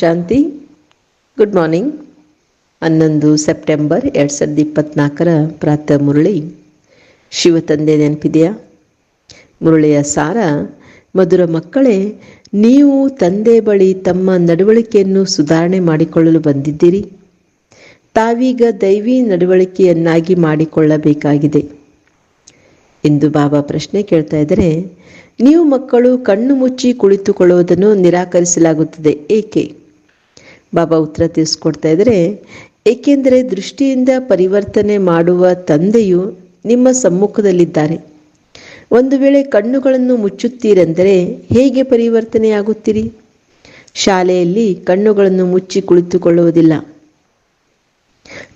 ಶಾಂತಿ. Good morning ಹನ್ನೊಂದು September ಎರಡು ಸಾವಿರದ ಇಪ್ಪತ್ನಾಲ್ಕರ ಪ್ರಾತಃ ಮುರಳಿ. ಶಿವತಂದೆ ನೆನಪಿದೆಯಾ? ಮುರಳಿಯ ಸಾರ, ಮಧುರ ಮಕ್ಕಳೇ, ನೀವು ತಂದೆ ಬಳಿ ತಮ್ಮ ನಡವಳಿಕೆಯನ್ನು ಸುಧಾರಣೆ ಮಾಡಿಕೊಳ್ಳಲು ಬಂದಿದ್ದೀರಿ. ತಾವೀಗ ದೈವಿ ನಡವಳಿಕೆಯನ್ನಾಗಿ ಮಾಡಿಕೊಳ್ಳಬೇಕಾಗಿದೆ. ಎಂದು ಬಾಬಾ ಪ್ರಶ್ನೆ ಕೇಳ್ತಾ ಇದ್ದರೆ, ನೀವು ಮಕ್ಕಳು ಕಣ್ಣು ಮುಚ್ಚಿ ಕುಳಿತುಕೊಳ್ಳುವುದನ್ನು ನಿರಾಕರಿಸಲಾಗುತ್ತದೆ, ಏಕೆ? ಬಾಬಾ ಉತ್ತರ ತಿಳಿಸ್ಕೊಡ್ತಾ ಇದ್ದಾರೆ ಏಕೆಂದರೆ ದೃಷ್ಟಿಯಿಂದ ಪರಿವರ್ತನೆ ಮಾಡುವ ತಂದೆಯು ನಿಮ್ಮ ಸಮ್ಮುಖದಲ್ಲಿದ್ದಾರೆ. ಒಂದು ವೇಳೆ ಕಣ್ಣುಗಳನ್ನು ಮುಚ್ಚುತ್ತೀರೆಂದರೆ ಹೇಗೆ ಪರಿವರ್ತನೆಯಾಗುತ್ತೀರಿ? ಶಾಲೆಯಲ್ಲಿ ಕಣ್ಣುಗಳನ್ನು ಮುಚ್ಚಿ ಕುಳಿತುಕೊಳ್ಳುವುದಿಲ್ಲ.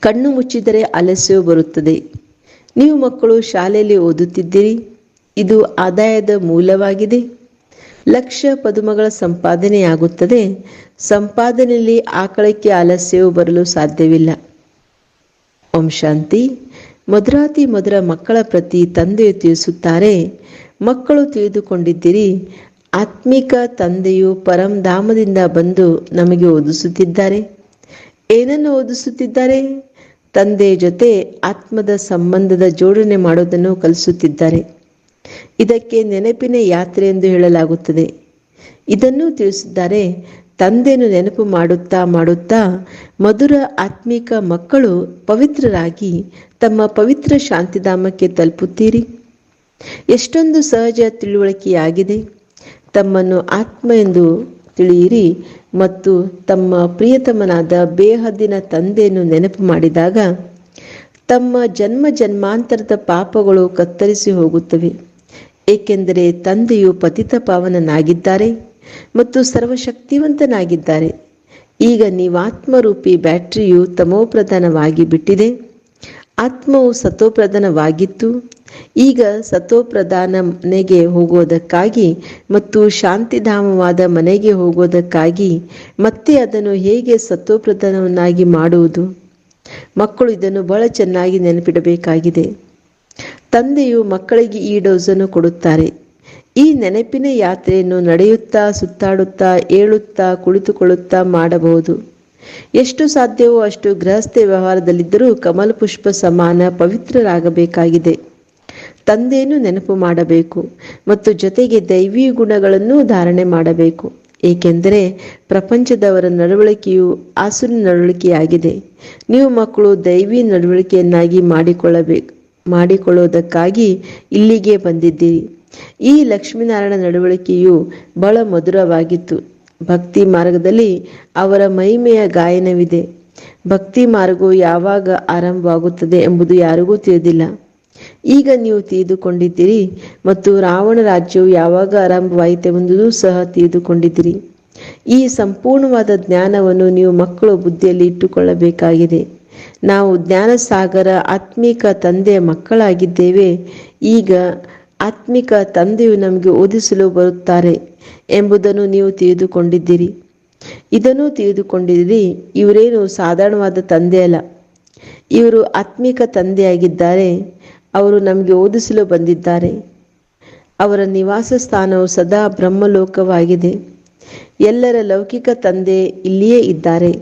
ಕಣ್ಣು ಮುಚ್ಚಿದರೆ ಅಲಸ್ಯವು ಬರುತ್ತದೆ. ನೀವು ಮಕ್ಕಳು ಶಾಲೆಯಲ್ಲಿ ಓದುತ್ತಿದ್ದೀರಿ. ಇದು ಆದಾಯದ ಮೂಲವಾಗಿದೆ. ಲಕ್ಷ ಪದುಮಗಳ ಸಂಪಾದನೆಯಾಗುತ್ತದೆ. ಸಂಪಾದನೆಯಲ್ಲಿ ಆಕಳಕ್ಕೆ ಆಲಸ್ಯವು ಬರಲು ಸಾಧ್ಯವಿಲ್ಲ. ಓಂ ಶಾಂತಿ. ಮಧುರಾತಿ ಮಧುರ ಮಕ್ಕಳ ಪ್ರತಿ ತಂದೆಯು ತಿಳಿಸುತ್ತಾರೆ, ಮಕ್ಕಳು ತಿಳಿದುಕೊಂಡಿದ್ದೀರಿ, ಆತ್ಮಿಕ ತಂದೆಯು ಪರಂಧಾಮದಿಂದ ಬಂದು ನಮಗೆ ಓದಿಸುತ್ತಿದ್ದಾರೆ. ಏನನ್ನು ಓದಿಸುತ್ತಿದ್ದಾರೆ? ತಂದೆಯ ಜೊತೆ ಆತ್ಮದ ಸಂಬಂಧದ ಜೋಡಣೆ ಮಾಡುವುದನ್ನು ಕಲಿಸುತ್ತಿದ್ದಾರೆ. ಇದಕ್ಕೆ ನೆನಪಿನ ಯಾತ್ರೆ ಎಂದು ಹೇಳಲಾಗುತ್ತದೆ. ಇದನ್ನು ತಿಳಿಸಿದ್ದಾರೆ, ತಂದೆಯನ್ನು ನೆನಪು ಮಾಡುತ್ತಾ ಮಾಡುತ್ತಾ ಮಧುರ ಆತ್ಮಿಕ ಮಕ್ಕಳು ಪವಿತ್ರರಾಗಿ ತಮ್ಮ ಪವಿತ್ರ ಶಾಂತಿಧಾಮಕ್ಕೆ ತಲುಪುತ್ತೀರಿ. ಎಷ್ಟೊಂದು ಸಹಜ ತಿಳುವಳಿಕೆಯಾಗಿದೆ. ತಮ್ಮನ್ನು ಆತ್ಮ ಎಂದು ತಿಳಿಯಿರಿ ಮತ್ತು ತಮ್ಮ ಪ್ರಿಯತಮನಾದ ಬೇಹದ್ದಿನ ತಂದೆಯನ್ನು ನೆನಪು ಮಾಡಿದಾಗ ತಮ್ಮ ಜನ್ಮ ಜನ್ಮಾಂತರದ ಪಾಪಗಳು ಕತ್ತರಿಸಿ ಹೋಗುತ್ತವೆ. ಏಕೆಂದರೆ ತಂದೆಯು ಪತಿತ ಪಾವನನಾಗಿದ್ದಾರೆ ಮತ್ತು ಸರ್ವಶಕ್ತಿವಂತನಾಗಿದ್ದಾರೆ. ಈಗ ನೀವಾತ್ಮರೂಪಿ ಬ್ಯಾಟರಿಯು ತಮೋಪ್ರಧಾನವಾಗಿ ಬಿಟ್ಟಿದೆ. ಆತ್ಮವು ಸತೋಪ್ರಧಾನವಾಗಿತ್ತು ಈಗ ಸತೋಪ್ರಧಾನ ಮನೆಗೆ ಹೋಗೋದಕ್ಕಾಗಿ ಮತ್ತು ಶಾಂತಿಧಾಮವಾದ ಮನೆಗೆ ಹೋಗೋದಕ್ಕಾಗಿ ಮತ್ತೆ ಅದನ್ನು ಹೇಗೆ ಸತೋಪ್ರಧಾನವನ್ನಾಗಿ ಮಾಡುವುದು? ಮಕ್ಕಳು ಇದನ್ನು ಬಹಳ ಚೆನ್ನಾಗಿ ನೆನಪಿಡಬೇಕಾಗಿದೆ. ತಂದೆಯು ಮಕ್ಕಳಿಗೆ ಈ ಡೋಸನ್ನು ಕೊಡುತ್ತಾರೆ. ಈ ನೆನಪಿನ ಯಾತ್ರೆಯನ್ನು ನಡೆಯುತ್ತಾ, ಸುತ್ತಾಡುತ್ತಾ, ಏಳುತ್ತಾ, ಕುಳಿತುಕೊಳ್ಳುತ್ತಾ ಮಾಡಬಹುದು. ಎಷ್ಟು ಸಾಧ್ಯವೋ ಅಷ್ಟು ಗೃಹಸ್ಥ ವ್ಯವಹಾರದಲ್ಲಿದ್ದರೂ ಕಮಲ ಪುಷ್ಪ ಸಮಾನ ಪವಿತ್ರರಾಗಬೇಕಾಗಿದೆ. ತಂದೆಯನ್ನು ನೆನಪು ಮಾಡಬೇಕು ಮತ್ತು ಜೊತೆಗೆ ದೈವಿ ಗುಣಗಳನ್ನು ಧಾರಣೆ ಮಾಡಬೇಕು. ಏಕೆಂದರೆ ಪ್ರಪಂಚದವರ ನಡವಳಿಕೆಯು ಆಸುರಿ ನಡವಳಿಕೆಯಾಗಿದೆ. ನೀವು ಮಕ್ಕಳು ದೈವಿ ನಡವಳಿಕೆಯನ್ನಾಗಿ ಮಾಡಿಕೊಳ್ಳಬೇಕು. ಮಾಡಿಕೊಳ್ಳುವುದಕ್ಕಾಗಿ ಇಲ್ಲಿಗೆ ಬಂದಿದ್ದೀರಿ. ಈ ಲಕ್ಷ್ಮೀನಾರಾಯಣ ನಡವಳಿಕೆಯು ಬಹಳ ಮಧುರವಾಗಿತ್ತು. ಭಕ್ತಿ ಮಾರ್ಗದಲ್ಲಿ ಅವರ ಮಹಿಮೆಯ ಗಾಯನವಿದೆ. ಭಕ್ತಿ ಮಾರ್ಗವು ಯಾವಾಗ ಆರಂಭವಾಗುತ್ತದೆ ಎಂಬುದು ಯಾರಿಗೂ ತಿಳಿದಿಲ್ಲ. ಈಗ ನೀವು ತಿಳಿದುಕೊಂಡಿದ್ದೀರಿ ಮತ್ತು ರಾವಣ ರಾಜ್ಯವು ಯಾವಾಗ ಆರಂಭವಾಯಿತೆಂಬುದು ಸಹ ತಿಳಿದುಕೊಂಡಿದ್ದೀರಿ. ಈ ಸಂಪೂರ್ಣವಾದ ಜ್ಞಾನವನ್ನು ನೀವು ಮಕ್ಕಳು ಬುದ್ಧಿಯಲ್ಲಿ ಇಟ್ಟುಕೊಳ್ಳಬೇಕಾಗಿದೆ. ನಾವು ಜ್ಞಾನಸಾಗರ ಆತ್ಮಿಕ ತಂದೆಯ ಮಕ್ಕಳಾಗಿದ್ದೇವೆ. ಈಗ ಆತ್ಮಿಕ ತಂದೆಯು ನಮಗೆ ಓದಿಸಲು ಬರುತ್ತಾರೆ ಎಂಬುದನ್ನು ನೀವು ತಿಳಿದುಕೊಂಡಿದ್ದೀರಿ. ಇದನ್ನು ತಿಳಿದುಕೊಂಡಿದ್ದೀರಿ, ಇವರೇನು ಸಾಧಾರಣವಾದ ತಂದೆ ಅಲ್ಲ. ಇವರು ಆತ್ಮಿಕ ತಂದೆಯಾಗಿದ್ದಾರೆ, ಅವರು ನಮಗೆ ಓದಿಸಲು ಬಂದಿದ್ದಾರೆ. ಅವರ ನಿವಾಸ ಸ್ಥಾನವು ಸದಾ ಬ್ರಹ್ಮಲೋಕವಾಗಿದೆ. ಎಲ್ಲರ ಲೌಕಿಕ ತಂದೆ ಇಲ್ಲಿಯೇ ಇದ್ದಾರೆ.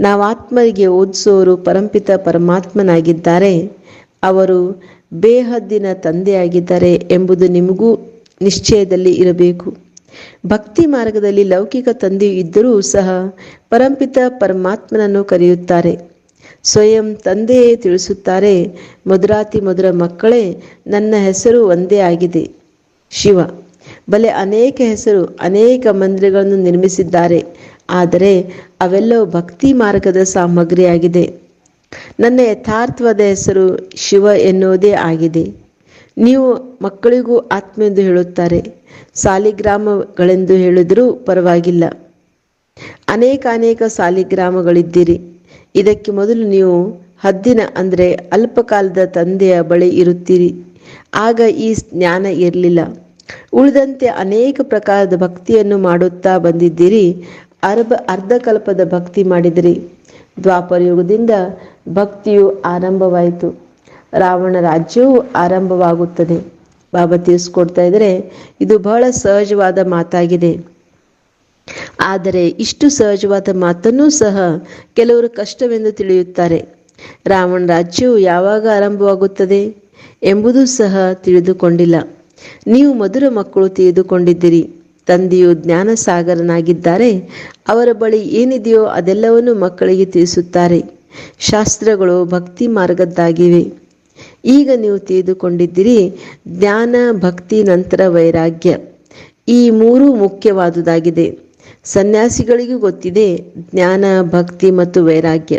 ನಾವು ಆತ್ಮರಿಗೆ ಓದಿಸೋರು ಪರಂಪಿತ ಪರಮಾತ್ಮನಾಗಿದ್ದಾರೆ. ಅವರು ಬೇಹದ್ದಿನ ತಂದೆಯಾಗಿದ್ದಾರೆ ಎಂಬುದು ನಿಮಗೂ ನಿಶ್ಚಯದಲ್ಲಿ ಇರಬೇಕು. ಭಕ್ತಿ ಮಾರ್ಗದಲ್ಲಿ ಲೌಕಿಕ ತಂದೆಯು ಇದ್ದರೂ ಸಹ ಪರಂಪಿತ ಪರಮಾತ್ಮನನ್ನು ಕರೆಯುತ್ತಾರೆ. ಸ್ವಯಂ ತಂದೆಯೇ ತಿಳಿಸುತ್ತಾರೆ ಮಧುರಾತಿ ಮಧುರ ಮಕ್ಕಳೇ, ನನ್ನ ಹೆಸರು ಒಂದೇ ಆಗಿದೆ. ಶಿವ. ಬಲೆ ಅನೇಕ ಹೆಸರು, ಅನೇಕ ಮಂದಿರಗಳನ್ನು ನಿರ್ಮಿಸಿದ್ದಾರೆ. ಆದರೆ ಅವೆಲ್ಲವೂ ಭಕ್ತಿ ಮಾರ್ಗದ ಸಾಮಗ್ರಿಯಾಗಿದೆ. ನನ್ನ ಯಥಾರ್ಥವಾದ ಹೆಸರು ಶಿವ ಎನ್ನುವುದೇ ಆಗಿದೆ. ನೀವು ಮಕ್ಕಳಿಗೂ ಆತ್ಮ ಎಂದು ಹೇಳುತ್ತಾರೆ. ಸಾಲಿಗ್ರಾಮಗಳೆಂದು ಹೇಳಿದರೂ ಪರವಾಗಿಲ್ಲ. ಅನೇಕ ಅನೇಕ ಸಾಲಿಗ್ರಾಮಗಳಿದ್ದೀರಿ. ಇದಕ್ಕೆ ಮೊದಲು ನೀವು ಹದ್ದಿನ ಅಂದರೆ ಅಲ್ಪಕಾಲದ ತಂದೆಯ ಬಳಿ ಇರುತ್ತೀರಿ. ಆಗ ಈ ಜ್ಞಾನ ಇರಲಿಲ್ಲ. ಉಳಿದಂತೆ ಅನೇಕ ಪ್ರಕಾರದ ಭಕ್ತಿಯನ್ನು ಮಾಡುತ್ತಾ ಬಂದಿದ್ದೀರಿ. ಅರ್ಧ ಅರ್ಧಕಲ್ಪದ ಭಕ್ತಿ ಮಾಡಿದಿರಿ. ದ್ವಾಪರ ಯುಗದಿಂದ ಭಕ್ತಿಯು ಆರಂಭವಾಯಿತು. ರಾವಣ ರಾಜ್ಯವು ಆರಂಭವಾಗುತ್ತದೆ. ಬಾಬಾ ತಿಳಿಸ್ಕೊಡ್ತಾ ಇದ್ರೆ ಇದು ಬಹಳ ಸಹಜವಾದ ಮಾತಾಗಿದೆ. ಆದರೆ ಇಷ್ಟು ಸಹಜವಾದ ಮಾತನ್ನೂ ಸಹ ಕೆಲವರು ಕಷ್ಟವೆಂದು ತಿಳಿಯುತ್ತಾರೆ. ರಾವಣ ರಾಜ್ಯವು ಯಾವಾಗ ಆರಂಭವಾಗುತ್ತದೆ ಎಂಬುದೂ ಸಹ ತಿಳಿದುಕೊಂಡಿಲ್ಲ. ನೀವು ಮಧುರ ಮಕ್ಕಳು ತಿಳಿದುಕೊಂಡಿದ್ದೀರಿ. ತಂದೆಯು ಜ್ಞಾನ ಸಾಗರನಾಗಿದ್ದಾರೆ ಅವರ ಬಳಿ ಏನಿದೆಯೋ ಅದೆಲ್ಲವನ್ನು ಮಕ್ಕಳಿಗೆ ತಿಳಿಸುತ್ತಾರೆ. ಶಾಸ್ತ್ರಗಳು ಭಕ್ತಿ ಮಾರ್ಗದ್ದಾಗಿವೆ. ಈಗ ನೀವು ತಿಳಿದುಕೊಂಡಿದ್ದೀರಿ, ಜ್ಞಾನ, ಭಕ್ತಿ, ನಂತರ ವೈರಾಗ್ಯ. ಈ ಮೂರು ಮುಖ್ಯವಾದುದಾಗಿದೆ. ಸನ್ಯಾಸಿಗಳಿಗೂ ಗೊತ್ತಿದೆ, ಜ್ಞಾನ, ಭಕ್ತಿ ಮತ್ತು ವೈರಾಗ್ಯ.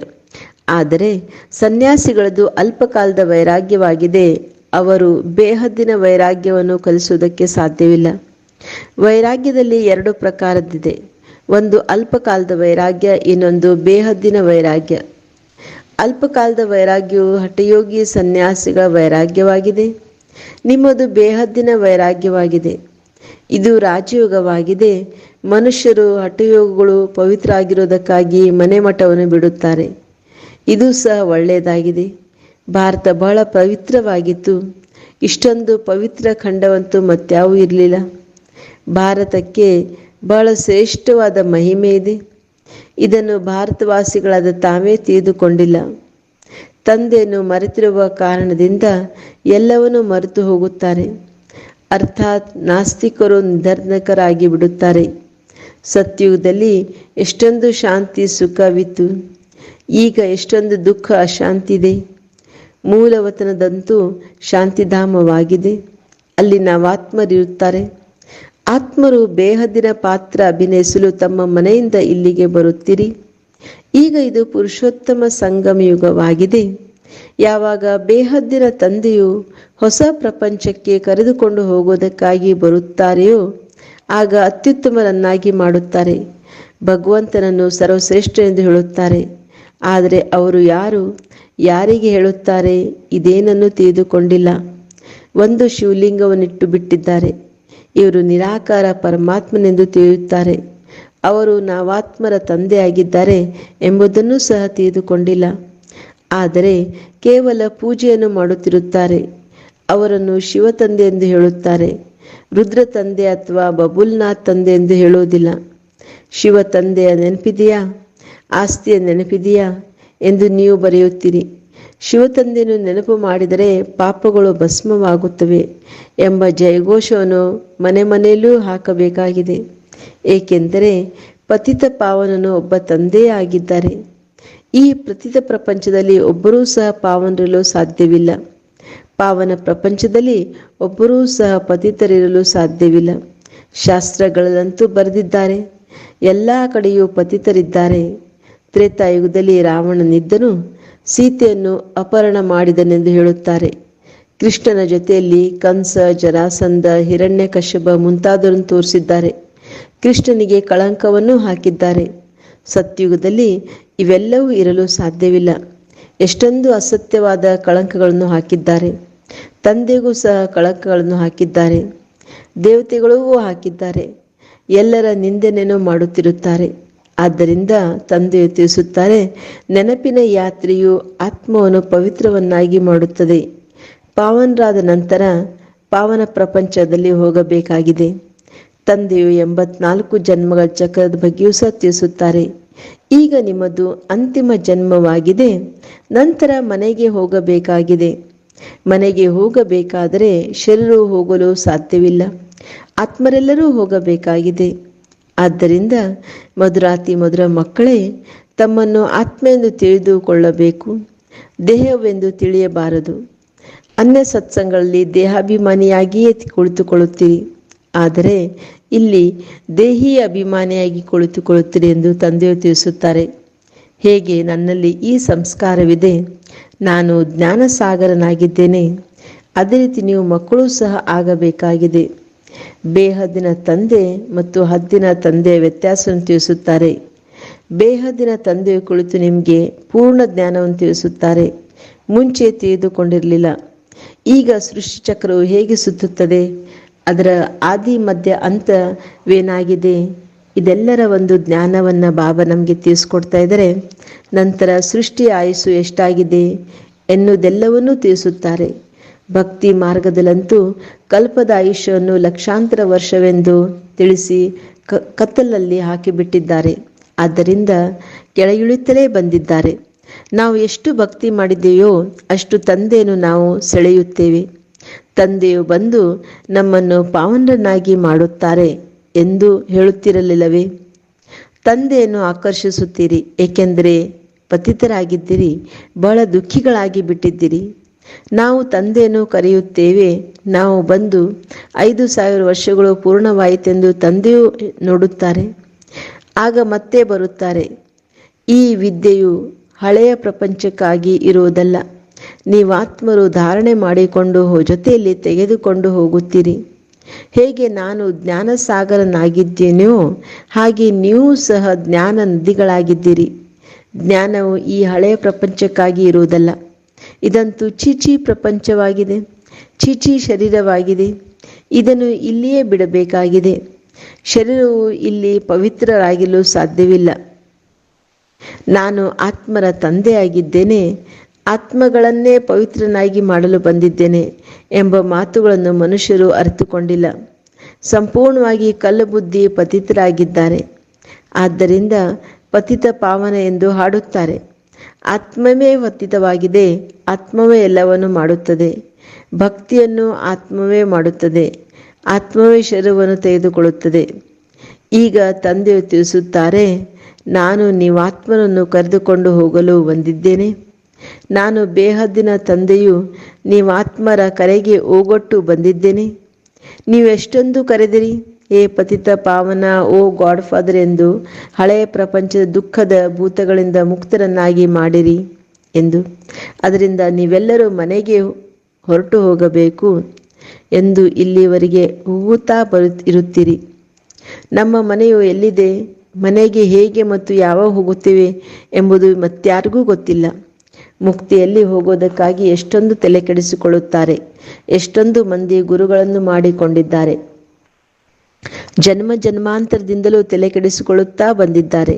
ಆದರೆ ಸನ್ಯಾಸಿಗಳದು ಅಲ್ಪಕಾಲದ ವೈರಾಗ್ಯವಾಗಿದೆ, ಅವರು ಬೇಹದ್ದಿನ ವೈರಾಗ್ಯವನ್ನು ಕಲಿಸುವುದಕ್ಕೆ ಸಾಧ್ಯವಿಲ್ಲ. ವೈರಾಗ್ಯದಲ್ಲಿ ಎರಡು ಪ್ರಕಾರದ್ದಿದೆ. ಒಂದು ಅಲ್ಪಕಾಲದ ವೈರಾಗ್ಯ, ಇನ್ನೊಂದು ಬೇಹದ್ದಿನ ವೈರಾಗ್ಯ. ಅಲ್ಪಕಾಲದ ವೈರಾಗ್ಯವು ಹಠಯೋಗಿ ಸನ್ಯಾಸಿಗಳ ವೈರಾಗ್ಯವಾಗಿದೆ. ನಿಮ್ಮದು ಬೇಹದ್ದಿನ ವೈರಾಗ್ಯವಾಗಿದೆ. ಇದು ರಾಜಯೋಗವಾಗಿದೆ. ಮನುಷ್ಯರು ಹಠಯೋಗಗಳು ಪವಿತ್ರ ಆಗಿರೋದಕ್ಕಾಗಿ ಮನೆ ಮಠವನ್ನು ಬಿಡುತ್ತಾರೆ. ಇದು ಸಹ ಒಳ್ಳೆಯದಾಗಿದೆ. ಭಾರತ ಬಹಳ ಪವಿತ್ರವಾಗಿತ್ತು. ಇಷ್ಟೊಂದು ಪವಿತ್ರ ಖಂಡವಂತೂ ಮತ್ಯಾವೂ ಇರಲಿಲ್ಲ. ಭಾರತಕ್ಕೆ ಬಹಳ ಶ್ರೇಷ್ಠವಾದ ಮಹಿಮೆ ಇದೆ. ಇದನ್ನು ಭಾರತವಾಸಿಗಳಾದ ತಾವೇ ತಿಳಿದುಕೊಂಡಿಲ್ಲ. ತಂದೆಯನ್ನು ಮರೆತಿರುವ ಕಾರಣದಿಂದ ಎಲ್ಲವನ್ನೂ ಮರೆತು ಹೋಗುತ್ತಾರೆ. ಅರ್ಥಾತ್ ನಾಸ್ತಿಕರು ನಿರ್ಧರ್ನಕರಾಗಿ ಬಿಡುತ್ತಾರೆ. ಸತ್ಯುಗದಲ್ಲಿ ಎಷ್ಟೊಂದು ಶಾಂತಿ ಸುಖವಿತ್ತು. ಈಗ ಎಷ್ಟೊಂದು ದುಃಖ ಅಶಾಂತಿ ಇದೆ ಮೂಲವತನದಂತೂ ಶಾಂತಿಧಾಮವಾಗಿದೆ. ಅಲ್ಲಿ ನಾವಾತ್ಮರಿರುತ್ತಾರೆ ಆತ್ಮರು ಬೇಹದ್ದಿನ ಪಾತ್ರ ಅಭಿನಯಿಸಲು ತಮ್ಮ ಮನೆಯಿಂದ ಇಲ್ಲಿಗೆ ಬರುತ್ತೀರಿ. ಈಗ ಇದು ಪುರುಷೋತ್ತಮ ಸಂಗಮ ಯುಗವಾಗಿದೆ ಯಾವಾಗ ಬೇಹದ್ದಿನ ತಂದೆಯು ಹೊಸ ಪ್ರಪಂಚಕ್ಕೆ ಕರೆದುಕೊಂಡು ಹೋಗೋದಕ್ಕಾಗಿ ಬರುತ್ತಾರೆಯೋ, ಆಗ ಅತ್ಯುತ್ತಮರನ್ನಾಗಿ ಮಾಡುತ್ತಾರೆ. ಭಗವಂತನನ್ನು ಸರ್ವಶ್ರೇಷ್ಠ ಎಂದು ಹೇಳುತ್ತಾರೆ. ಆದರೆ ಅವರು ಯಾರು, ಯಾರಿಗೆ ಹೇಳುತ್ತಾರೆ, ಇದೇನನ್ನು ತಿಳಿದುಕೊಂಡಿಲ್ಲ. ಒಂದು ಶಿವಲಿಂಗವನ್ನಿಟ್ಟು ಬಿಟ್ಟಿದ್ದಾರೆ. ಇವರು ನಿರಾಕಾರ ಪರಮಾತ್ಮನೆಂದು ತಿಳಿಯುತ್ತಾರೆ. ಅವರು ನಾವಾತ್ಮರ ತಂದೆಯಾಗಿದ್ದಾರೆ ಎಂಬುದನ್ನು ಸಹ ತಿಳಿದುಕೊಂಡಿಲ್ಲ. ಆದರೆ ಕೇವಲ ಪೂಜೆಯನ್ನು ಮಾಡುತ್ತಿರುತ್ತಾರೆ. ಅವರನ್ನು ಶಿವ ತಂದೆ ಎಂದು ಹೇಳುತ್ತಾರೆ. ರುದ್ರ ತಂದೆ ಅಥವಾ ಬಬುಲ್ನಾಥ್ ತಂದೆ ಎಂದು ಹೇಳುವುದಿಲ್ಲ. ಶಿವ ತಂದೆಯ ನೆನಪಿದೆಯಾ? ಆಸ್ತಿಯ ನೆನಪಿದೆಯಾ? ಎಂದು ನೀವು ಬರೆಯುತ್ತೀರಿ. ಶಿವತಂದೆಯನ್ನು ನೆನಪು ಮಾಡಿದರೆ ಪಾಪಗಳು ಭಸ್ಮವಾಗುತ್ತವೆ ಎಂಬ ಜಯಘೋಷವನ್ನು ಮನೆ ಮನೆಯಲ್ಲೂ ಹಾಕಬೇಕಾಗಿದೆ. ಏಕೆಂದರೆ ಪತಿತ ಪಾವನನು ಒಬ್ಬ ತಂದೆಯೇ ಆಗಿದ್ದಾರೆ. ಈ ಪ್ರತಿತ ಪ್ರಪಂಚದಲ್ಲಿ ಒಬ್ಬರೂ ಸಹ ಪಾವನರಿರಲು ಸಾಧ್ಯವಿಲ್ಲ. ಪಾವನ ಪ್ರಪಂಚದಲ್ಲಿ ಒಬ್ಬರೂ ಸಹ ಪತಿತರಿರಲು ಸಾಧ್ಯವಿಲ್ಲ. ಶಾಸ್ತ್ರಗಳಲ್ಲಂತೂ ಬರೆದಿದ್ದಾರೆ, ಎಲ್ಲ ಕಡೆಯೂ ಪತಿತರಿದ್ದಾರೆ. ತ್ರೇತಾಯುಗದಲ್ಲಿ ರಾವಣನಿದ್ದನು ಸೀತೆಯನ್ನು ಅಪಹರಣ ಮಾಡಿದನೆಂದು ಹೇಳುತ್ತಾರೆ. ಕೃಷ್ಣನ ಜೊತೆಯಲ್ಲಿ ಕಂಸ ಜರಾಸಂಧ ಹಿರಣ್ಯಕಶ್ಯಪ ಮುಂತಾದವರನ್ನು ತೋರಿಸಿದ್ದಾರೆ. ಕೃಷ್ಣನಿಗೆ ಕಳಂಕವನ್ನು ಹಾಕಿದ್ದಾರೆ. ಸತ್ಯುಗದಲ್ಲಿ ಇವೆಲ್ಲವೂ ಇರಲು ಸಾಧ್ಯವಿಲ್ಲ. ಎಷ್ಟೊಂದು ಅಸತ್ಯವಾದ ಕಳಂಕಗಳನ್ನು ಹಾಕಿದ್ದಾರೆ. ತಂದೆಗೂ ಸಹ ಕಳಂಕಗಳನ್ನು ಹಾಕಿದ್ದಾರೆ. ದೇವತೆಗಳಿಗೂ ಹಾಕಿದ್ದಾರೆ. ಎಲ್ಲರ ನಿಂದನೆಯನ್ನು ಮಾಡುತ್ತಿರುತ್ತಾರೆ. ಆದ್ದರಿಂದ ತಂದೆಯು ತಿಳಿಸುತ್ತಾರೆ, ನೆನಪಿನ ಯಾತ್ರೆಯು ಆತ್ಮವನ್ನು ಪವಿತ್ರವನ್ನಾಗಿ ಮಾಡುತ್ತದೆ. ಪಾವನರಾದ ನಂತರ ಪಾವನ ಪ್ರಪಂಚದಲ್ಲಿ ಹೋಗಬೇಕಾಗಿದೆ. ತಂದೆಯು ಎಂಬತ್ನಾಲ್ಕು ಜನ್ಮಗಳ ಚಕ್ರದ ಬಗ್ಗೆಯೂ ಸಹ ಈಗ ನಿಮ್ಮದು ಅಂತಿಮ ಜನ್ಮವಾಗಿದೆ, ನಂತರ ಮನೆಗೆ ಹೋಗಬೇಕಾಗಿದೆ. ಮನೆಗೆ ಹೋಗಬೇಕಾದರೆ ಶರೀರವು ಹೋಗಲು ಸಾಧ್ಯವಿಲ್ಲ. ಆತ್ಮರೆಲ್ಲರೂ ಹೋಗಬೇಕಾಗಿದೆ. ಆದ್ದರಿಂದ ಮಧುರಾತಿ ಮಧುರ ಮಕ್ಕಳೇ, ತಮ್ಮನ್ನು ಆತ್ಮ ಎಂದು ತಿಳಿದುಕೊಳ್ಳಬೇಕು, ದೇಹವೆಂದು ತಿಳಿಯಬಾರದು. ಅನ್ಯ ಸತ್ಸಂಗಗಳಲ್ಲಿ ದೇಹಾಭಿಮಾನಿಯಾಗಿಯೇ ಕುಳಿತುಕೊಳ್ಳುತ್ತೀರಿ. ಆದರೆ ಇಲ್ಲಿ ದೇಹಿ ಅಭಿಮಾನಿಯಾಗಿ ಕುಳಿತುಕೊಳ್ಳುತ್ತೀರಿ ಎಂದು ತಂದೆಯು ತಿಳಿಸುತ್ತಾರೆ. ಹೇಗೆ ನನ್ನಲ್ಲಿ ಈ ಸಂಸ್ಕಾರವಿದೆ? ನಾನು ಜ್ಞಾನಸಾಗರನಾಗಿದ್ದೇನೆ. ಅದೇ ರೀತಿ ನೀವು ಮಕ್ಕಳು ಸಹ ಆಗಬೇಕಾಗಿದೆ. ಬೇಹದ್ದಿನ ತಂದೆ ಮತ್ತು ಹದ್ದಿನ ತಂದೆ ವ್ಯತ್ಯಾಸವನ್ನು ತಿಳಿಸುತ್ತಾರೆ. ಬೇಹದ್ದಿನ ತಂದೆಯು ಕುಳಿತು ನಿಮಗೆ ಪೂರ್ಣ ಜ್ಞಾನವನ್ನು ತಿಳಿಸುತ್ತಾರೆ. ಮುಂಚೆ ತಿಳಿದುಕೊಂಡಿರಲಿಲ್ಲ. ಈಗ ಸೃಷ್ಟಿ ಚಕ್ರವು ಹೇಗೆ ಸುತ್ತುತ್ತದೆ? ಅದರ ಆದಿ ಮಧ್ಯ ಅಂತವೇನಾಗಿದೆ? ಇದೆಲ್ಲರ ಒಂದು ಜ್ಞಾನವನ್ನು ಬಾಬಾ ನಮಗೆ ತಿಳಿಸ್ಕೊಡ್ತಾ ಇದ್ದಾರೆ. ನಂತರ ಸೃಷ್ಟಿ ಆಯಸ್ಸು ಎಷ್ಟಾಗಿದೆ ಎನ್ನುವುದೆಲ್ಲವನ್ನೂ ತಿಳಿಸುತ್ತಾರೆ. ಭಕ್ತಿ ಮಾರ್ಗದಲ್ಲಂತೂ ಕಲ್ಪದ ಆಯುಷ್ಯವನ್ನು ಲಕ್ಷಾಂತರ ವರ್ಷವೆಂದು ತಿಳಿಸಿ ಕತ್ತಲಲ್ಲಿ ಹಾಕಿಬಿಟ್ಟಿದ್ದಾರೆ. ಆದ್ದರಿಂದ ಕೆಳಗಿಳಿಯುತ್ತಲೇ ಬಂದಿದ್ದಾರೆ. ನಾವು ಎಷ್ಟು ಭಕ್ತಿ ಮಾಡಿದೆಯೋ ಅಷ್ಟು ತಂದೆಯನ್ನು ನಾವು ಸೆಳೆಯುತ್ತೇವೆ. ತಂದೆಯು ಬಂದು ನಮ್ಮನ್ನು ಪಾವನರನ್ನಾಗಿ ಮಾಡುತ್ತಾರೆ ಎಂದು ಹೇಳುತ್ತಿರಲಿಲ್ಲವೇ? ತಂದೆಯನ್ನು ಆಕರ್ಷಿಸುತ್ತೀರಿ, ಏಕೆಂದರೆ ಪತಿತರಾಗಿದ್ದೀರಿ, ಬಹಳ ದುಃಖಿಗಳಾಗಿ ಬಿಟ್ಟಿದ್ದೀರಿ ನಾವು ತಂದೆಯನ್ನು ಕರೆಯುತ್ತೇವೆ. ನಾವು ಬಂದು ಐದು ಸಾವಿರ ವರ್ಷಗಳು ಪೂರ್ಣವಾಯಿತೆಂದು ತಂದೆಯು ನೋಡುತ್ತಾರೆ. ಆಗ ಮತ್ತೆ ಬರುತ್ತಾರೆ. ಈ ವಿದ್ಯೆಯು ಹಳೆಯ ಪ್ರಪಂಚಕ್ಕಾಗಿ ಇರುವುದಲ್ಲ. ನೀವಾತ್ಮರು ಧಾರಣೆ ಮಾಡಿಕೊಂಡು ಜೊತೆಯಲ್ಲಿ ತೆಗೆದುಕೊಂಡು ಹೋಗುತ್ತೀರಿ. ಹೇಗೆ ನಾನು ಜ್ಞಾನಸಾಗರನಾಗಿದ್ದೇನೆಯೋ ಹಾಗೆ ನೀವು ಸಹ ಜ್ಞಾನ ನದಿಗಳಾಗಿದ್ದೀರಿ ಜ್ಞಾನವು ಈ ಹಳೆಯ ಪ್ರಪಂಚಕ್ಕಾಗಿ ಇರುವುದಲ್ಲ. ಇದಂತೂ ಚೀಚಿ ಪ್ರಪಂಚವಾಗಿದೆ, ಚೀಚಿ ಶರೀರವಾಗಿದೆ. ಇದನ್ನು ಇಲ್ಲಿಯೇ ಬಿಡಬೇಕಾಗಿದೆ. ಶರೀರವು ಇಲ್ಲಿ ಪವಿತ್ರರಾಗಲು ಸಾಧ್ಯವಿಲ್ಲ. ನಾನು ಆತ್ಮರ ತಂದೆಯಾಗಿದ್ದೇನೆ, ಆತ್ಮಗಳನ್ನೇ ಪವಿತ್ರನಾಗಿ ಮಾಡಲು ಬಂದಿದ್ದೇನೆ ಎಂಬ ಮಾತುಗಳನ್ನು ಮನುಷ್ಯರು ಅರಿತುಕೊಂಡಿಲ್ಲ. ಸಂಪೂರ್ಣವಾಗಿ ಕಲ್ಲು ಬುದ್ಧಿ ಪತಿತರಾಗಿದ್ದಾರೆ. ಆದ್ದರಿಂದ ಪತಿತ ಪಾವನ ಎಂದು ಹಾಡುತ್ತಾರೆ. ಆತ್ಮವೇ ವತ್ತಿತವಾಗಿದೆ ಆತ್ಮವೇ ಎಲ್ಲವನ್ನು ಮಾಡುತ್ತದೆ. ಭಕ್ತಿಯನ್ನು ಆತ್ಮವೇ ಮಾಡುತ್ತದೆ, ಆತ್ಮವೇ ಶರೀರವನ್ನು ತೆಗೆದುಕೊಳ್ಳುತ್ತದೆ. ಈಗ ತಂದೆಯು ತಿಳಿಸುತ್ತಾರೆ, ನಾನು ನೀವಾತ್ಮನನ್ನು ಕರೆದುಕೊಂಡು ಹೋಗಲು ಬಂದಿದ್ದೇನೆ. ನಾನು ಬೇಹದ್ದಿನ ತಂದೆಯು ನೀವಾತ್ಮರ ಕರೆಗೆ ಓಗೊಟ್ಟು ಬಂದಿದ್ದೇನೆ. ನೀವೆಷ್ಟೊಂದು ಕರೆದಿರಿ? ಏ ಪತಿತ ಪಾವನ, ಓ ಗಾಡ್ ಫಾದರ್ ಎಂದು ಹಳೆಯ ಪ್ರಪಂಚದ ದುಃಖದ ಭೂತಗಳಿಂದ ಮುಕ್ತರನ್ನಾಗಿ ಮಾಡಿರಿ ಎಂದು. ಅದರಿಂದ ನೀವೆಲ್ಲರೂ ಮನೆಗೆ ಹೊರಟು ಹೋಗಬೇಕು ಎಂದು ಇಲ್ಲಿವರೆಗೆ ಹೂಗುತ್ತಾ ಬರು ಇರುತ್ತೀರಿ. ನಮ್ಮ ಮನೆಯು ಎಲ್ಲಿದೆ? ಮನೆಗೆ ಹೇಗೆ ಮತ್ತು ಯಾವ ಹೋಗುತ್ತೇವೆ ಎಂಬುದು ಮತ್ಯಾರಿಗೂ ಗೊತ್ತಿಲ್ಲ. ಮುಕ್ತಿಯಲ್ಲಿ ಹೋಗೋದಕ್ಕಾಗಿ ಎಷ್ಟೊಂದು ತಲೆ ಕೆಡಿಸಿಕೊಳ್ಳುತ್ತಾರೆ ಎಷ್ಟೊಂದು ಮಂದಿ ಗುರುಗಳನ್ನು ಮಾಡಿಕೊಂಡಿದ್ದಾರೆ. ಜನ್ಮ ಜನ್ಮಾಂತರದಿಂದಲೂ ತಲೆ ಕೆಡಿಸಿಕೊಳ್ಳುತ್ತಾ ಬಂದಿದ್ದಾರೆ.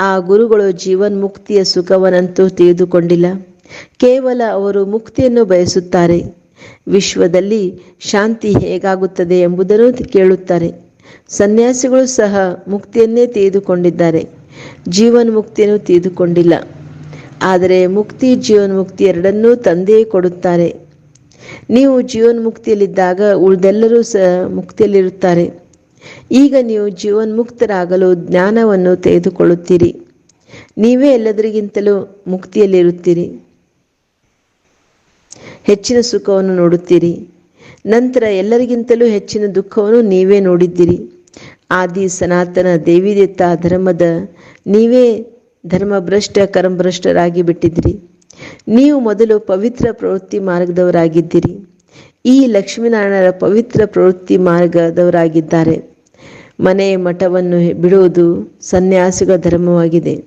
ಆ ಗುರುಗಳು ಜೀವನ್ ಮುಕ್ತಿಯ ಸುಖವನ್ನಂತೂ ತಿಳಿದುಕೊಂಡಿಲ್ಲ. ಕೇವಲ ಅವರು ಮುಕ್ತಿಯನ್ನು ಬಯಸುತ್ತಾರೆ. ವಿಶ್ವದಲ್ಲಿ ಶಾಂತಿ ಹೇಗಾಗುತ್ತದೆ ಎಂಬುದನ್ನು ಕೇಳುತ್ತಾರೆ. ಸನ್ಯಾಸಿಗಳು ಸಹ ಮುಕ್ತಿಯನ್ನೇ ತಿಳಿದುಕೊಂಡಿದ್ದಾರೆ. ಜೀವನ್ ಮುಕ್ತಿಯನ್ನು ತಿಳಿದುಕೊಂಡಿಲ್ಲ. ಆದರೆ ಮುಕ್ತಿ ಜೀವನ್ಮುಕ್ತಿ ಎರಡನ್ನೂ ತಂದೆಯೇ ಕೊಡುತ್ತಾರೆ. ನೀವು ಜೀವನ್ಮುಕ್ತಿಯಲ್ಲಿದ್ದಾಗ ಉಳಿದೆಲ್ಲರೂ ಸಹ ಮುಕ್ತಿಯಲ್ಲಿರುತ್ತಾರೆ. ಈಗ ನೀವು ಜೀವನ್ಮುಕ್ತರಾಗಲು ಜ್ಞಾನವನ್ನು ತೆಗೆದುಕೊಳ್ಳುತ್ತೀರಿ. ನೀವೇ ಎಲ್ಲದರಿಗಿಂತಲೂ ಮುಕ್ತಿಯಲ್ಲಿರುತ್ತೀರಿ. ಹೆಚ್ಚಿನ ಸುಖವನ್ನು ನೋಡುತ್ತೀರಿ. ನಂತರ ಎಲ್ಲರಿಗಿಂತಲೂ ಹೆಚ್ಚಿನ ದುಃಖವನ್ನು ನೀವೇ ನೋಡಿದ್ದೀರಿ. ಆದಿ ಸನಾತನ ದೇವಿದತ್ತ ಧರ್ಮದ ನೀವೇ ಧರ್ಮಭ್ರಷ್ಟ, ಕರ್ಮಭ್ರಷ್ಟರಾಗಿ ಬಿಟ್ಟಿದ್ದೀರಿ. ನೀವು ಮೊದಲು ಪವಿತ್ರ ಪ್ರವೃತ್ತಿ ಮಾರ್ಗದವರಾಗಿದ್ದೀರಿ. ಈ ಲಕ್ಷ್ಮೀನಾರಾಯಣರ ಪವಿತ್ರ ಪ್ರವೃತ್ತಿ ಮಾರ್ಗದವರಾಗಿದ್ದಾರೆ. ಮನೆ ಮಠವನ್ನು ಬಿಡುವುದು ಸನ್ಯಾಸಿಗಳ ಧರ್ಮವಾಗಿದೆ.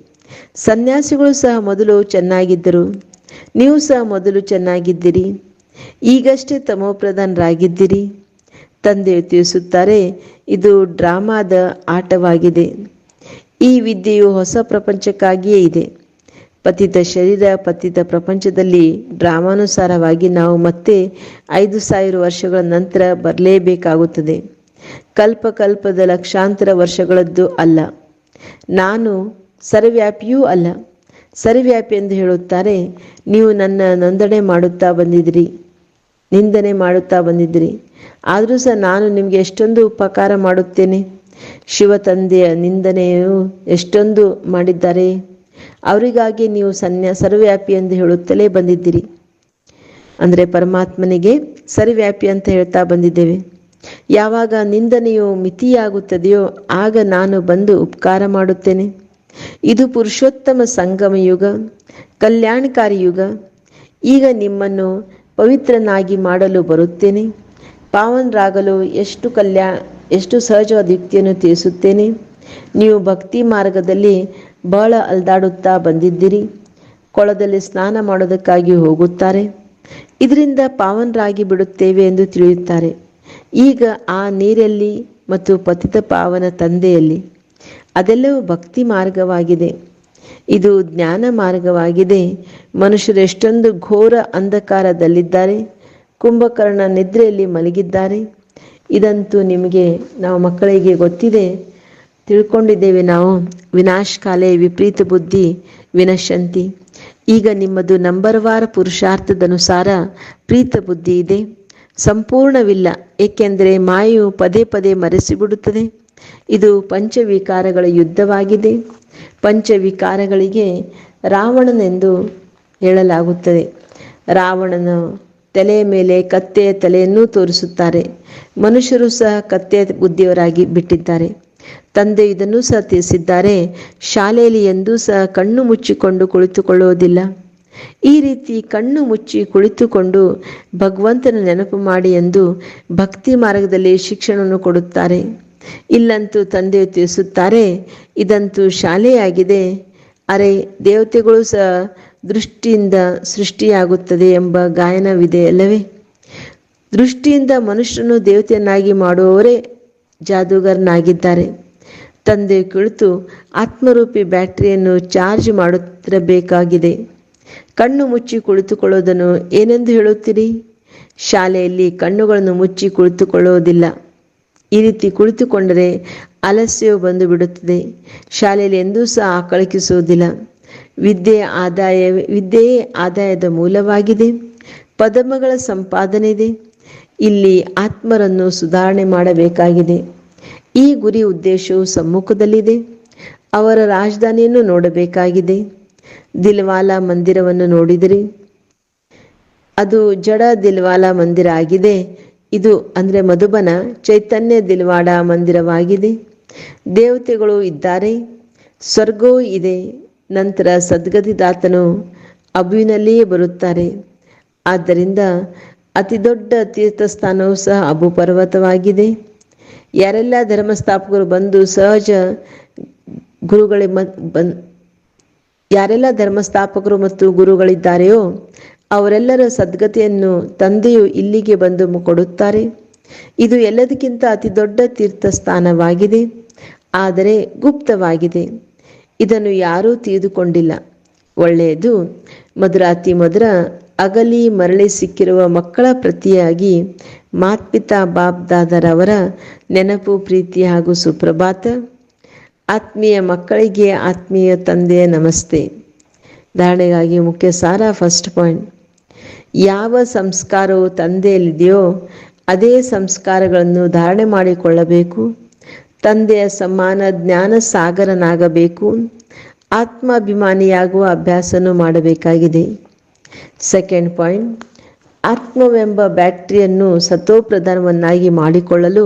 ಸನ್ಯಾಸಿಗಳು ಸಹ ಮೊದಲು ಚೆನ್ನಾಗಿದ್ದರು. ನೀವು ಸಹ ಮೊದಲು ಚೆನ್ನಾಗಿದ್ದೀರಿ. ಈಗಷ್ಟೇ ತಮೋಪ್ರಧಾನರಾಗಿದ್ದೀರಿ. ತಂದೆ ತಿಳಿಸುತ್ತಾರೆ, ಇದು ಡ್ರಾಮಾದ ಆಟವಾಗಿದೆ. ಈ ವಿದ್ಯೆಯು ಹೊಸ ಪ್ರಪಂಚಕ್ಕಾಗಿಯೇ ಇದೆ. ಪತಿತ ಶರೀರ ಪತಿತ ಪ್ರಪಂಚದಲ್ಲಿ ಡ್ರಾಮಾನುಸಾರವಾಗಿ ನಾವು ಮತ್ತೆ ಐದು ಸಾವಿರ ವರ್ಷಗಳ ನಂತರ ಬರಲೇಬೇಕಾಗುತ್ತದೆ. ಕಲ್ಪ ಕಲ್ಪದ ಲಕ್ಷಾಂತರ ವರ್ಷಗಳದ್ದು ಅಲ್ಲ. ನಾನು ಸರ್ವ್ಯಾಪಿಯೂ ಅಲ್ಲ. ಸರ್ವ್ಯಾಪಿ ಎಂದು ಹೇಳುತ್ತಾರೆ, ನೀವು ನನ್ನ ನೋಂದಣಿ ಮಾಡುತ್ತಾ ಬಂದಿದ್ರಿ ನಿಂದನೆ ಮಾಡುತ್ತಾ ಬಂದಿದ್ರಿ ಆದರೂ ಸಹ ನಾನು ನಿಮಗೆ ಎಷ್ಟೊಂದು ಉಪಕಾರ ಮಾಡುತ್ತೇನೆ. ಶಿವ ತಂದೆಯ ನಿಂದನೆಯು ಎಷ್ಟೊಂದು ಮಾಡಿದ್ದಾರೆ. ಅವರಿಗಾಗಿ ನೀವು ಸನ್ಯಾ, ಸರ್ವ್ಯಾಪಿ ಎಂದು ಹೇಳುತ್ತಲೇ ಬಂದಿದ್ದೀರಿ. ಅಂದರೆ ಪರಮಾತ್ಮನಿಗೆ ಸರ್ವ್ಯಾಪಿ ಅಂತ ಹೇಳ್ತಾ ಬಂದಿದ್ದೇವೆ. ಯಾವಾಗ ನಿಂದನೆಯು ಮಿತಿಯಾಗುತ್ತದೆಯೋ ಆಗ ನಾನು ಬಂದು ಉಪಕಾರ ಮಾಡುತ್ತೇನೆ. ಇದು ಪುರುಷೋತ್ತಮ ಸಂಗಮ ಯುಗ, ಕಲ್ಯಾಣಕಾರಿ ಯುಗ. ಈಗ ನಿಮ್ಮನ್ನು ಪವಿತ್ರನಾಗಿ ಮಾಡಲು ಬರುತ್ತೇನೆ. ಪಾವನರಾಗಲು ಎಷ್ಟು ಕಲ್ಯಾ, ಎಷ್ಟು ಸಹಜವಾದ ಯುಕ್ತಿಯನ್ನು ತಿಳಿಸುತ್ತೇನೆ. ನೀವು ಭಕ್ತಿ ಮಾರ್ಗದಲ್ಲಿ ಬಹಳ ಅಲ್ದಾಡುತ್ತಾ ಬಂದಿದ್ದೀರಿ. ಕೊಳದಲ್ಲಿ ಸ್ನಾನ ಮಾಡೋದಕ್ಕಾಗಿ ಹೋಗುತ್ತಾರೆ. ಇದರಿಂದ ಪಾವನರಾಗಿ ಬಿಡುತ್ತೇವೆ ಎಂದು ತಿಳಿಯುತ್ತಾರೆ. ಈಗ ಆ ನೀರಲ್ಲಿ ಮತ್ತು ಪತಿತ ಪಾವನ ತಂದೆಯಲ್ಲಿ ಅದೆಲ್ಲವೂ ಭಕ್ತಿ ಮಾರ್ಗವಾಗಿದೆ. ಇದು ಜ್ಞಾನ ಮಾರ್ಗವಾಗಿದೆ. ಮನುಷ್ಯರು ಎಷ್ಟೊಂದು ಘೋರ ಅಂಧಕಾರದಲ್ಲಿದ್ದಾರೆ. ಕುಂಭಕರ್ಣ ನಿದ್ರೆಯಲ್ಲಿ ಮಲಗಿದ್ದಾರೆ. ಇದಂತೂ ನಿಮಗೆ, ನಾವು ಮಕ್ಕಳಿಗೆ ಗೊತ್ತಿದೆ. ತಿಳ್ಕೊಂಡಿದ್ದೇವೆ ನಾವು, ವಿನಾಶ ಕಾಲೇ ವಿಪರೀತ ಬುದ್ಧಿ, ವಿನಶಂತಿ. ಈಗ ನಿಮ್ಮದು ನಂಬರ್ ನಂಬರ್ವಾರ ಪುರುಷಾರ್ಥದನುಸಾರ ಪ್ರೀತ ಬುದ್ಧಿ ಇದೆ. ಸಂಪೂರ್ಣವಿಲ್ಲ. ಏಕೆಂದರೆ ಮಾಯು ಪದೇ ಪದೇ ಮರೆಸಿಬಿಡುತ್ತದೆ. ಇದು ಪಂಚವಿಕಾರಗಳ ಯುದ್ಧವಾಗಿದೆ. ಪಂಚವಿಕಾರಗಳಿಗೆ ರಾವಣನೆಂದು ಹೇಳಲಾಗುತ್ತದೆ. ರಾವಣನು ತಲೆಯ ಮೇಲೆ ಕತ್ತೆಯ ತಲೆಯನ್ನು ತೋರಿಸುತ್ತಾರೆ. ಮನುಷ್ಯರು ಸಹ ಕತ್ತೆಯ ಬುದ್ಧಿಯವರಾಗಿ ಬಿಟ್ಟಿದ್ದಾರೆ. ತಂದೆ ಇದನ್ನು ಸಹ ತಿಳಿಸಿದ್ದಾರೆ. ಶಾಲೆಯಲ್ಲಿ ಎಂದೂ ಸಹ ಕಣ್ಣು ಮುಚ್ಚಿಕೊಂಡು ಕುಳಿತುಕೊಳ್ಳುವುದಿಲ್ಲ. ಈ ರೀತಿ ಕಣ್ಣು ಮುಚ್ಚಿ ಕುಳಿತುಕೊಂಡು ಭಗವಂತನ ನೆನಪು ಮಾಡಿ ಎಂದು ಭಕ್ತಿ ಮಾರ್ಗದಲ್ಲಿ ಶಿಕ್ಷಣವನ್ನು ಕೊಡುತ್ತಾರೆ. ಇಲ್ಲಂತೂ ತಂದೆ ತಿಳಿಸುತ್ತಾರೆ, ಇದಂತೂ ಶಾಲೆಯಾಗಿದೆ. ಅರೆ, ದೇವತೆಗಳು ಸಹ ದೃಷ್ಟಿಯಿಂದ ಸೃಷ್ಟಿಯಾಗುತ್ತದೆ ಎಂಬ ಗಾಯನವಿದೆ ಅಲ್ಲವೇ? ದೃಷ್ಟಿಯಿಂದ ಮನುಷ್ಯನು ದೇವತೆಯನ್ನಾಗಿ ಮಾಡುವವರೇ ಜಾದೂಗರನಾಗಿದ್ದಾರೆ. ತಂದೆ ಕುಳಿತು, ಆತ್ಮರೂಪಿ ಬ್ಯಾಟರಿಯನ್ನು ಚಾರ್ಜ್ ಮಾಡುತ್ತಿರಬೇಕಾಗಿದೆ. ಕಣ್ಣು ಮುಚ್ಚಿ ಕುಳಿತುಕೊಳ್ಳೋದನ್ನು ಏನೆಂದು ಹೇಳುತ್ತೀರಿ? ಶಾಲೆಯಲ್ಲಿ ಕಣ್ಣುಗಳನ್ನು ಮುಚ್ಚಿ ಕುಳಿತುಕೊಳ್ಳುವುದಿಲ್ಲ. ಈ ರೀತಿ ಕುಳಿತುಕೊಂಡರೆ ಅಲಸ್ಯವು ಬಂದು ಬಿಡುತ್ತದೆ ಶಾಲೆಯಲ್ಲಿ ಎಂದೂ ಸಹ ಆಕಳಿಕಿಸುವುದಿಲ್ಲ ವಿದ್ಯೆ ಆದಾಯ, ವಿದ್ಯೆಯೇ ಆದಾಯದ ಮೂಲವಾಗಿದೆ. ಪದಮಗಳ ಸಂಪಾದನೆ ಇದೆ. ಇಲ್ಲಿ ಆತ್ಮರನ್ನು ಸುಧಾರಣೆ ಮಾಡಬೇಕಾಗಿದೆ. ಈ ಗುರಿ ಉದ್ದೇಶವು ಸಮ್ಮುಖದಲ್ಲಿದೆ. ಅವರ ರಾಜಧಾನಿಯನ್ನು ನೋಡಬೇಕಾಗಿದೆ. ದಿಲ್ವಾಲಾ ಮಂದಿರವನ್ನು ನೋಡಿದಿರಿ? ಅದು ಜಡ ದಿಲ್ವಾಲಾ ಮಂದಿರ ಆಗಿದೆ. ಇದು ಅಂದರೆ ಮಧುಬನ ಚೈತನ್ಯ ದಿಲ್ವಾಡ ಮಂದಿರವಾಗಿದೆ. ದೇವತೆಗಳು ಇದ್ದಾರೆ. ಸ್ವರ್ಗವೂ ಇದೆ. ನಂತರ ಸದ್ಗತಿದಾತನು ಅಬುವಿನಲ್ಲಿಯೇ ಬರುತ್ತಾರೆ. ಆದ್ದರಿಂದ ಅತಿ ದೊಡ್ಡ ತೀರ್ಥಸ್ಥಾನವೂ ಸಹ ಅಬು ಪರ್ವತವಾಗಿದೆ. ಯಾರೆಲ್ಲ ಧರ್ಮಸ್ಥಾಪಕರು ಬಂದು ಸಹಜ ಗುರುಗಳ ಬನ್ ಯಾರೆಲ್ಲ ಧರ್ಮಸ್ಥಾಪಕರು ಮತ್ತು ಗುರುಗಳಿದ್ದಾರೆಯೋ ಅವರೆಲ್ಲರ ಸದ್ಗತಿಯನ್ನು ತಂದೆಯು ಇಲ್ಲಿಗೆ ಬಂದು ಕೊಡುತ್ತಾರೆ. ಇದು ಎಲ್ಲದಕ್ಕಿಂತ ಅತಿ ದೊಡ್ಡ ತೀರ್ಥಸ್ಥಾನವಾಗಿದೆ, ಆದರೆ ಗುಪ್ತವಾಗಿದೆ. ಇದನ್ನು ಯಾರೂ ತಿಳಿದುಕೊಂಡಿಲ್ಲ ಒಳ್ಳೆಯದು ಮಧುರಾತಿ ಮಧುರ ಅಗಲಿ ಮರಳಿ ಸಿಕ್ಕಿರುವ ಮಕ್ಕಳ ಪ್ರತಿಯಾಗಿ ಮಾತ್ಪಿತಾ ಬಾಬ್ ದಾದರವರ ನೆನಪು, ಪ್ರೀತಿ ಹಾಗೂ ಸುಪ್ರಭಾತ. ಆತ್ಮೀಯ ಮಕ್ಕಳಿಗೆ ಆತ್ಮೀಯ ತಂದೆಯ ನಮಸ್ತೆ. ಧಾರಣೆಗಾಗಿ ಮುಖ್ಯ ಸಾರ ಫಸ್ಟ್ ಪಾಯಿಂಟ್ ಯಾವ ಸಂಸ್ಕಾರವು ತಂದೆಯಲ್ಲಿದೆಯೋ ಅದೇ ಸಂಸ್ಕಾರಗಳನ್ನು ಧಾರಣೆ ಮಾಡಿಕೊಳ್ಳಬೇಕು. ತಂದೆಯ ಸಮಾನ ಜ್ಞಾನ ಸಾಗರನಾಗಬೇಕು. ಆತ್ಮಾಭಿಮಾನಿಯಾಗುವ ಅಭ್ಯಾಸನೂ ಮಾಡಬೇಕಾಗಿದೆ. ಸೆಕೆಂಡ್ ಪಾಯಿಂಟ್ ಆತ್ಮವೆಂಬ ಬ್ಯಾಟ್ರಿಯನ್ನು ಸತೋಪ್ರಧಾನವನ್ನಾಗಿ ಮಾಡಿಕೊಳ್ಳಲು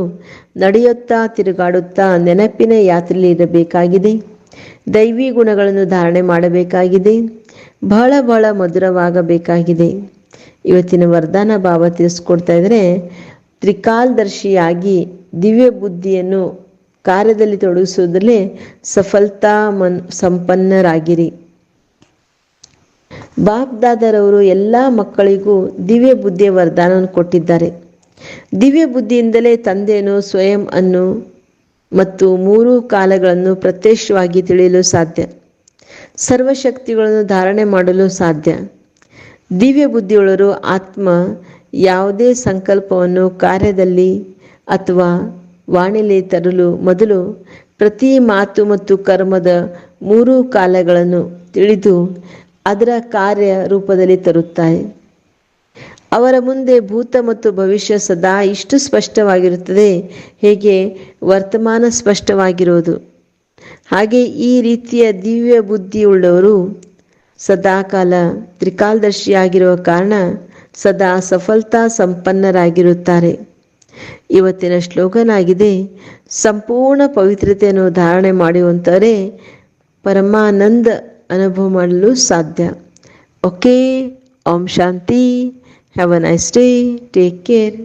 ನಡೆಯುತ್ತಾ ತಿರುಗಾಡುತ್ತಾ ನೆನಪಿನ ಯಾತ್ರೆಯಲ್ಲಿ ಇರಬೇಕಾಗಿದೆ. ದೈವಿ ಗುಣಗಳನ್ನು ಧಾರಣೆ ಮಾಡಬೇಕಾಗಿದೆ. ಬಹಳ ಬಹಳ ಮಧುರವಾಗಬೇಕಾಗಿದೆ. ಇವತ್ತಿನ ವರದಾನ ಭಾವ ತಿಳಿಸ್ಕೊಡ್ತಾ ಇದ್ರೆ, ತ್ರಿಕಾಲದರ್ಶಿಯಾಗಿ ದಿವ್ಯ ಬುದ್ಧಿಯನ್ನು ಕಾರ್ಯದಲ್ಲಿ ತೊಡಗಿಸುವುದರಲ್ಲೇ ಸಫಲತಾ ಮನ್, ಸಂಪನ್ನರಾಗಿರಿ. ಬಾಪ್ ದಾದರವರು ಎಲ್ಲ ಮಕ್ಕಳಿಗೂ ದಿವ್ಯ ಬುದ್ಧಿಯ ವರದಾನವನ್ನು ಕೊಟ್ಟಿದ್ದಾರೆ. ದಿವ್ಯ ಬುದ್ಧಿಯಿಂದಲೇ ತಂದೆಯನ್ನು ಸ್ವಯಂ ಅನ್ನು ಮತ್ತು ಮೂರು ಕಾಲಗಳನ್ನು ಪ್ರತ್ಯಕ್ಷವಾಗಿ ತಿಳಿಯಲು ಸಾಧ್ಯ. ಸರ್ವಶಕ್ತಿಗಳನ್ನು ಧಾರಣೆ ಮಾಡಲು ಸಾಧ್ಯ. ದಿವ್ಯ ಬುದ್ಧಿಯೊಳರು ಆತ್ಮ ಯಾವುದೇ ಸಂಕಲ್ಪವನ್ನು ಕಾರ್ಯದಲ್ಲಿ ಅಥವಾ ವಾಣಿಲಿ ತರಲು ಮೊದಲು ಪ್ರತಿ ಮಾತು ಮತ್ತು ಕರ್ಮದ ಮೂರು ಕಾಲಗಳನ್ನು ತಿಳಿದು ಅದರ ಕಾರ್ಯ ರೂಪದಲ್ಲಿ ತರುತ್ತಾರೆ ಅವರ ಮುಂದೆ ಭೂತ ಮತ್ತು ಭವಿಷ್ಯ ಸದಾ ಇಷ್ಟು ಸ್ಪಷ್ಟವಾಗಿರುತ್ತದೆ, ಹೇಗೆ ವರ್ತಮಾನ ಸ್ಪಷ್ಟವಾಗಿರೋದು ಹಾಗೆ ಈ ರೀತಿಯ ದಿವ್ಯ ಬುದ್ಧಿಯುಳ್ಳವರು ಸದಾಕಾಲ ತ್ರಿಕಾಲದರ್ಶಿಯಾಗಿರುವ ಕಾರಣ ಸದಾ ಸಫಲತಾ ಸಂಪನ್ನರಾಗಿರುತ್ತಾರೆ. ಇವತ್ತಿನ ಶ್ಲೋಕನಾಗಿದೆ, ಸಂಪೂರ್ಣ ಪವಿತ್ರತೆಯನ್ನು ಧಾರಣೆ ಮಾಡುವಂಥವರೇ ಪರಮಾನಂದ ಅನುಭವ ಮಾಡಲು ಸಾಧ್ಯ okay Om Shanti have a nice day take care